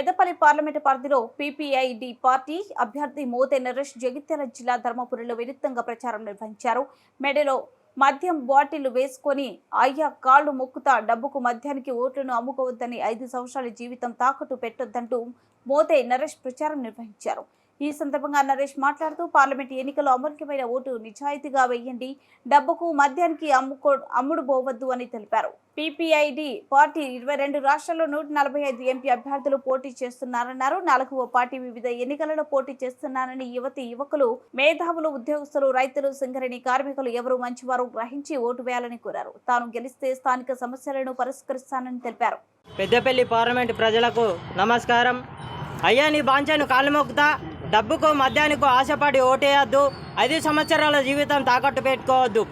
Peddapalli parliament పరిధిలో పీపీఐడి party అభ్యర్థి మోతే నరేష్ జగిత్యాల జిల్లా ధర్మపురిలో వినూత్నంగా ప్రచారం నిర్వహించారు. మెడలో మద్యం బాటిల్లు వేసుకొని అయ్యా కాళ్ళు మొక్కుతా డబ్బుకు మద్యానికి ఓట్లను అమ్ముకోవద్దని ఐదు సంవత్సరాల జీవితం తాకట్టు పెట్టొద్దంటూ మోతే నరేష్ ప్రచారం నిర్వహించారు. ఈ సందర్భంగా నరేష్ మాట్లాడుతూ పార్లమెంట్ ఎన్నికల్లో అమూల్యమైన ఓటు నిజాయితీగా వేయండి డబ్బుకు మద్యానికి అమ్ముకో అమ్ముడు పోవద్దు అని తెలిపారు. పీపీఐడి పార్టీ ఇరవై రెండు రాష్ట్రాల్లో నూట నలభై ఐదు ఎంపీ అభ్యర్థులు పోటీ చేస్తున్నారన్నారు. నాలుగవ పార్టీ వివిధ ఎన్నికలలో పోటీ చేస్తున్నారని యువతి యువకులు మేధావులు ఉద్యోగస్తులు రైతులు సింగరేణి కార్మికులు ఎవరు మంచివారు గ్రహించి ఓటు వేయాలని కోరారు. తాను గెలిస్తే స్థానిక సమస్యలను పరిష్కరిస్తానని తెలిపారు. పెద్దపల్లి పార్లమెంట్ ప్రజలకు నమస్కారం. అయ్యా నీ బాంచాను కాళ్ళు మొక్కుతా డబ్బుకు మద్యానికి ఆశపడి ఓటేయద్దు. ఐదు సంవత్సరాల జీవితం తాకట్టు పెట్టుకోవద్దు.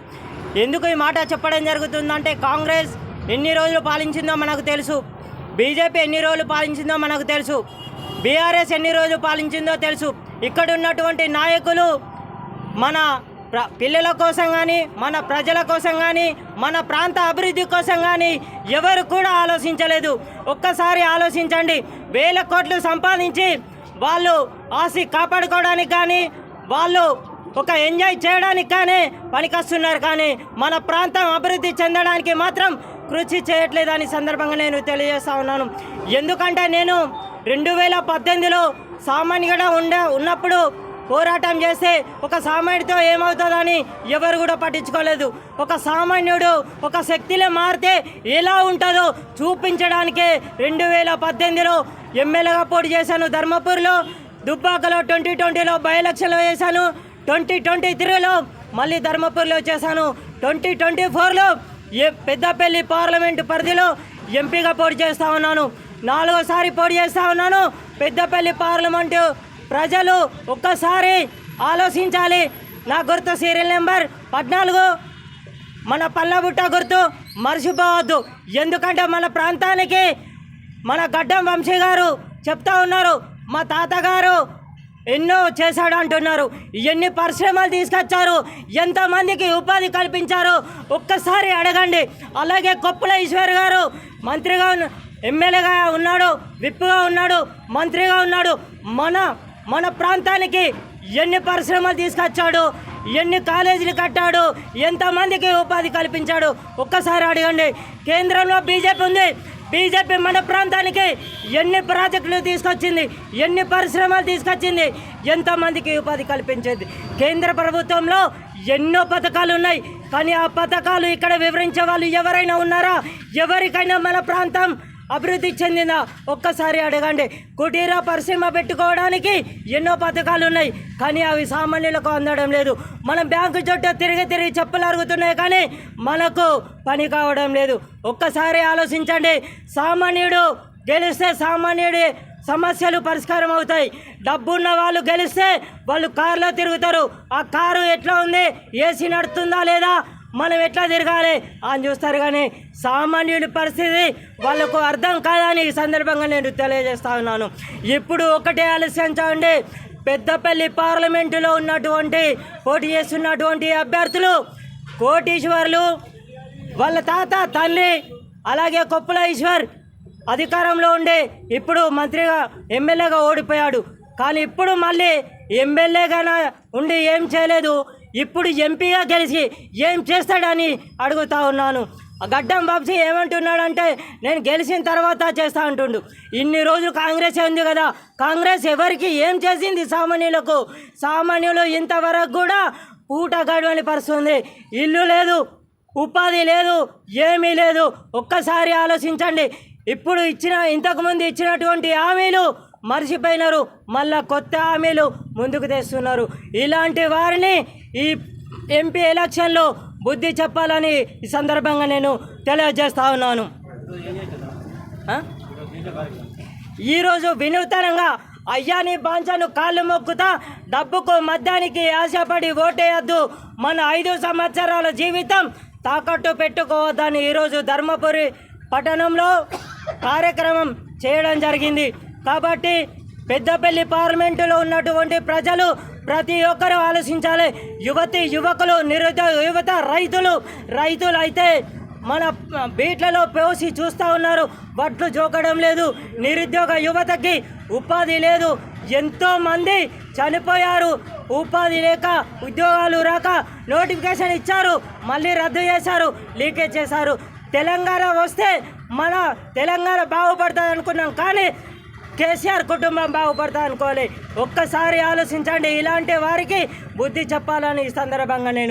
ఎందుకు ఈ మాట చెప్పడం జరుగుతుందంటే కాంగ్రెస్ ఎన్ని రోజులు పాలించిందో మనకు తెలుసు. బీజేపీ ఎన్ని రోజులు పాలించిందో మనకు తెలుసు. బీఆర్ఎస్ ఎన్ని రోజులు పాలించిందో తెలుసు. ఇక్కడ ఉన్నటువంటి నాయకులు మన ప్ర పిల్లల కోసం కానీ మన ప్రజల కోసం కానీ మన ప్రాంత అభివృద్ధి కోసం కానీ ఎవరు కూడా ఆలోచించలేదు. ఒక్కసారి ఆలోచించండి. వేల కోట్లు సంపాదించి వాళ్ళు ఆశ కాపాడుకోవడానికి కానీ వాళ్ళు ఒక ఎంజాయ్ చేయడానికి కానీ పనికొస్తున్నారు కానీ మన ప్రాంతం అభివృద్ధి చెందడానికి మాత్రం కృషి చేయట్లేదని సందర్భంగా నేను తెలియజేస్తా ఉన్నాను. ఎందుకంటే నేను రెండు వేల పద్దెనిమిదిలో సామాన్యుగా ఉండే ఉన్నప్పుడు పోరాటం చేస్తే ఒక సామాన్యుడితో ఏమవుతుందని ఎవరు కూడా పట్టించుకోలేదు. ఒక సామాన్యుడు ఒక శక్తిలో మారితే ఎలా ఉంటుందో చూపించడానికే రెండు వేల పద్దెనిమిదిలో ఎమ్మెల్యేగా పోటీ చేశాను. ధర్మపూర్లో దుబ్బాకలో ట్వంటీ ట్వంటీలో బై ఎలక్షన్లో వేశాను. ట్వంటీ ట్వంటీ త్రీలో మళ్ళీ ధర్మపూర్లో చేశాను. ట్వంటీ ట్వంటీ ఫోర్లో ఏ పెద్దపల్లి పార్లమెంటు పరిధిలో ఎంపీగా పోటీ చేస్తూ ఉన్నాను. నాలుగోసారి పోటీ చేస్తూ ఉన్నాను. పెద్దపల్లి పార్లమెంటు ప్రజలు ఒక్కసారి ఆలోచించాలి. నా గుర్తు సీరియల్ నెంబర్ పద్నాలుగు. మన పల్లబుట్ట గుర్తు మర్చిపోవద్దు. ఎందుకంటే మన ప్రాంతానికి మన గడ్డం వంశీ గారు చెప్తా ఉన్నారు. మా తాతగారు ఎన్నో చేశాడు అంటున్నారు ఎన్ని పరిశ్రమలు తీసుకొచ్చారు. ఎంతమందికి ఉపాధి కల్పించారు. ఒక్కసారి అడగండి. అలాగే కొప్పుల ఈశ్వర్ గారు మంత్రిగా ఉన్న- ఎమ్మెల్యేగా ఉన్నాడు విప్పుగా ఉన్నాడు మంత్రిగా ఉన్నాడు. మన మన ప్రాంతానికి ఎన్ని పరిశ్రమలు తీసుకొచ్చాడు ఎన్ని కాలేజీలు కట్టాడు ఎంతమందికి ఉపాధి కల్పించాడు. ఒక్కసారి అడగండి. కేంద్రంలో బీజేపీ ఉంది. బీజేపీ మన ప్రాంతానికి ఎన్ని ప్రాజెక్టులు తీసుకొచ్చింది ఎన్ని పరిశ్రమలు తీసుకొచ్చింది ఎంతమందికి ఉపాధి కల్పించింది. కేంద్ర ప్రభుత్వంలో ఎన్నో పథకాలు ఉన్నాయి కానీ ఆ పథకాలు ఇక్కడ వివరించే వాళ్ళు ఎవరైనా ఉన్నారా? ఎవరికైనా మన ప్రాంతం అభివృద్ధి చెందిందా ఒక్కసారి అడగండి. కుటీర పరిశ్రమ పెట్టుకోవడానికి ఎన్నో పథకాలు ఉన్నాయి. కానీ అవి సామాన్యులకు అందడం లేదు. మనం బ్యాంకు చుట్టూ తిరిగి తిరిగి చెప్పులు అరుగుతున్నాయి కానీ మనకు పని కావడం లేదు. ఒక్కసారి ఆలోచించండి. సామాన్యుడు గెలిస్తే సామాన్యుడి సమస్యలు పరిష్కారం అవుతాయి. డబ్బున్న వాళ్ళు గెలిస్తే వాళ్ళు కారులో తిరుగుతారు. ఆ కారు ఎట్లా ఉంది? ఏసీ నడుతుందా లేదా? మనం ఎట్లా తిరగాలి అని చూస్తారు కానీ సామాన్యుడి పరిస్థితి వాళ్ళకు అర్థం కాదని ఈ సందర్భంగా నేను తెలియజేస్తా ఉన్నాను. ఇప్పుడు ఒకటే ఆలోచించండి పెద్దపల్లి పార్లమెంటులో ఉన్నటువంటి పోటీ చేస్తున్నటువంటి అభ్యర్థులు కోటీశ్వర్లు వాళ్ళ తాత తల్లి అలాగే కొప్పుల ఈశ్వర్ అధికారంలో ఉండే ఇప్పుడు మంత్రిగా ఎమ్మెల్యేగా ఓడిపోయాడు. కానీ ఇప్పుడు మళ్ళీ ఎమ్మెల్యేగా ఉండి ఏం చేయలేదు. ఇప్పుడు ఎంపీగా గెలిచి ఏం చేస్తాడని అడుగుతా ఉన్నాను. ఆ గడ్డం బాబ్జీ ఏమంటున్నాడంటే నేను గెలిచిన తర్వాత చేస్తా అంటుండు. ఇన్ని రోజులు కాంగ్రెస్ ఉంది కదా కాంగ్రెస్ ఎవరికి ఏం చేసింది సామాన్యులకు? సామాన్యులు ఇంతవరకు కూడా పూట గడవని పరుస్తుంది ఇల్లు లేదు ఉపాధి లేదు ఏమీ లేదు. ఒక్కసారి ఆలోచించండి. ఇప్పుడు ఇచ్చిన ఇంతకుముందు ఇచ్చినటువంటి హామీలు మర్చిపోయినారు. మళ్ళా కొత్త హామీలు ముందుకు తెస్తున్నారు. ఇలాంటి వారిని ఈ ఎంపీ ఎలక్షన్లో బుద్ధి చెప్పాలని ఈ సందర్భంగా నేను తెలియజేస్తా ఉన్నాను. ఈరోజు వినూతనంగా అయ్యాని బాంచాను కాళ్ళు మొక్కుతా డబ్బుకు మద్యానికి ఆశపడి ఓటేయద్దు. మన ఐదు సంవత్సరాల జీవితం తాకట్టు పెట్టుకోవద్దని ఈరోజు ధర్మపురి పట్టణంలో కార్యక్రమం చేయడం జరిగింది. కాబట్టి పెద్దపల్లి పార్లమెంటులో ఉన్నటువంటి ప్రజలు ప్రతి ఒక్కరూ ఆలోచించాలి. యువతి యువకులు నిరుద్యోగ యువత రైతులు రైతులు అయితే మన బీట్లలో పోసి చూస్తూ ఉన్నారు. వడ్లు జోకడం లేదు. నిరుద్యోగ యువతకి ఉపాధి లేదు. ఎంతోమంది చనిపోయారు. ఉపాధి లేక ఉద్యోగాలు రాక నోటిఫికేషన్ ఇచ్చారు. మళ్ళీ రద్దు చేశారు. లీకేజ్ చేశారు. తెలంగాణ వస్తే మన తెలంగాణ బాగుపడుతుంది అనుకున్నాం. కానీ కేసీఆర్ కుటుంబం బాగుపడతా అనుకోవాలి. ఒక్కసారి ఆలోచించండి. ఇలాంటి వారికి బుద్ధి చెప్పాలని ఈ సందర్భంగా నేను